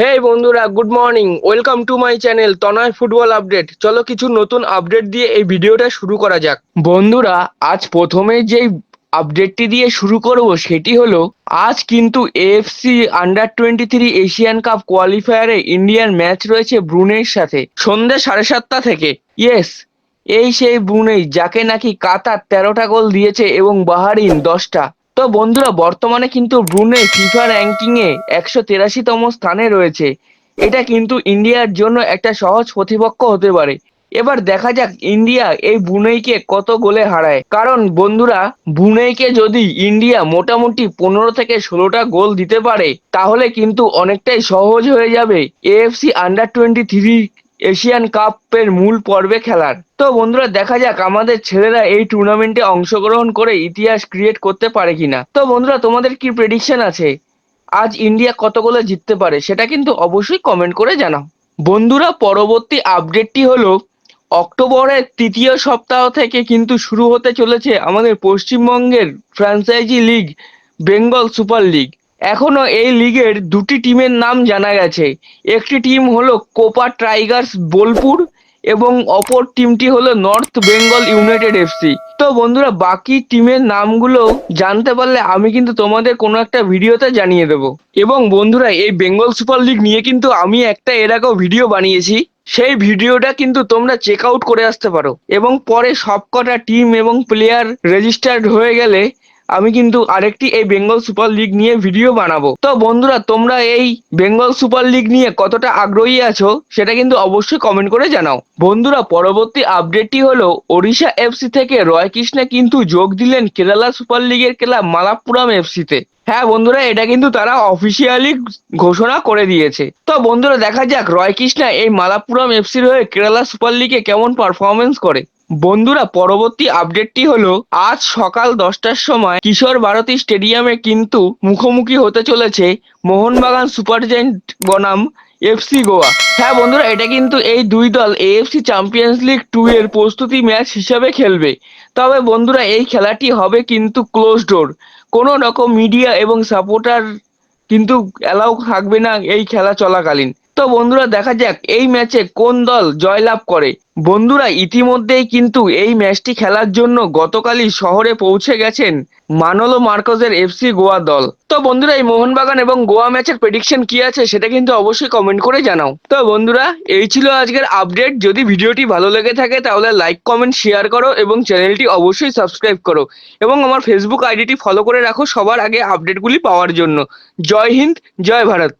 হেই বন্ধুরা good morning welcome to my channel Tanay football update চলো কিছু নতুন আপডেট দিয়ে এই ভিডিওটা শুরু করা যাক। বন্ধুরা, আজ প্রথমে যেই আপডেটটি দিয়ে শুরু করব সেটি হলো, আজ কিন্তু AFC under twenty three Asian cup কোয়ালিফায়ারে ইন্ডিয়ার ম্যাচ রয়েছে ব্রুনেইর সাথে, সন্ধ্যে সাড়ে সাতটা থেকে। ইয়েস এই সেই ব্রুনেই, যাকে নাকি কাতার তেরোটা গোল দিয়েছে এবং বাহারিন দশটা। তো বন্ধুরা, বর্তমানে কিন্তু ব্রুনেই ফিফা র্যাঙ্কিং এ একশো তেরাশিতম স্থানে রয়েছে। এটা কিন্তু ইন্ডিয়ার জন্য একটা সহজ প্রতিপক্ষ হতে পারে। এবার দেখা যাক ইন্ডিয়া এই ব্রুনেইকে কত গোলে হারায়। কারণ বন্ধুরা ব্রুনেইকে যদি ইন্ডিয়া মোটামুটি পনেরো থেকে ষোলোটা গোল দিতে পারে, তাহলে কিন্তু অনেকটাই সহজ হয়ে যাবে। AFC under twenty three Asian কাপের মূল পর্বে খেলার। তো বন্ধুরা, দেখা যাক আমাদের ছেলেরা এই টুর্নামেন্টে অংশগ্রহণ করে ইতিহাস ক্রিয়েট করতে পারে কিনা। তো বন্ধুরা, তোমাদের কি প্রেডিকশন আছে? আজ ইন্ডিয়া কত গোলে জিততে পারে? সেটা কিন্তু অবশ্যই কমেন্ট করে জানাও। বন্ধুরা, পরবর্তী আপডেটটি হলো, অক্টোবরের তৃতীয় সপ্তাহ থেকে কিন্তু শুরু হতে চলেছে আমাদের পশ্চিমবঙ্গের franchise league Bengal super league এখনও এই লিগের দুটি টিমের নাম জানা গেছে। একটি টিম হলো কোপা টাইগার্স বোলপুর এবং অপর টিমটি হলো নর্থ বেঙ্গল ইউনাইটেড এফসি। তো বন্ধুরা, বাকি টিমের নামগুলো জানতে পারলে আমি কিন্তু তোমাদের কোনো একটা ভিডিওতে জানিয়ে দেবো। এবং বন্ধুরা, এই বেঙ্গল সুপার লিগ নিয়ে কিন্তু আমি একটা এর আগেও ভিডিও বানিয়েছি। সেই ভিডিওটা কিন্তু তোমরা চেক আউট করে আসতে পারো। এবং পরে সবকটা টিম এবং প্লেয়ার রেজিস্টার্ড হয়ে গেলে আমি কিন্তু আরেকটি এই বেঙ্গল সুপার লিগ নিয়ে ভিডিও বানাবো। তো বন্ধুরা, তোমরা এই বেঙ্গল সুপার লিগ নিয়ে কতটা আগ্রহী আছো, সেটা কিন্তু অবশ্যই কমেন্ট করে জানাও। বন্ধুরা, পরবর্তী আপডেটটি হলো, ওড়িশা এফসি থেকে রয় কৃষ্ণা কিন্তু যোগ দিলেন কেরালা সুপার লিগের ক্লাব মালাপ্পুরাম এফসিতে হ্যাঁ বন্ধুরা, এটা কিন্তু তারা অফিসিয়ালি ঘোষণা করে দিয়েছে। তো বন্ধুরা, দেখা যাক রয় কৃষ্ণা এই মালাপুরম এফসির হয়ে কেরালা সুপার লিগে কেমন পারফরমেন্স করে। বন্ধুরা, পরবর্তী আপডেটটি হলো, আজ সকাল দশটার সময় কিশোর ভারতী স্টেডিয়ামে কিন্তু মুখোমুখি হতে চলেছে মোহনবাগান সুপার জায়েন্ট বনাম এফসি গোয়া। হ্যাঁ বন্ধুরা, এটা কিন্তু এই দুই দল এএফসি চ্যাম্পিয়ন্স লিগ টু এর প্রস্তুতি ম্যাচ হিসাবে খেলবে। তবে বন্ধুরা, এই খেলাটি হবে কিন্তু ক্লোজ ডোর কোনো রকম মিডিয়া এবং সাপোর্টার কিন্তু অ্যালাউ থাকবে না এই খেলা চলাকালীন। তো বন্ধুরা দেখা যাক এই ম্যাচে কোন দল জয়লাভ করে। বন্ধুরা ইতিমধ্যেই কিন্তু এই ম্যাচটি খেলার জন্য গতকালই শহরে পৌঁছে গেছেন মানলো মার্কোজের এফসি গোয়া দল। তো বন্ধুরা এই মোহনবাগান এবং গোয়া ম্যাচের প্রেডিকশন কি আছে সেটা কিন্তু অবশ্যই কমেন্ট করে জানাও। তো বন্ধুরা এই ছিল আজকের আপডেট যদি ভিডিওটি ভালো লেগে থাকে তাহলে লাইক কমেন্ট শেয়ার করো এবং চ্যানেলটি অবশ্যই সাবস্ক্রাইব করো। এবং আমার ফেসবুক আইডিটি ফলো করে রাখো সবার আগে আপডেটগুলি পাওয়ার জন্য। জয় হিন্দ, জয় ভারত।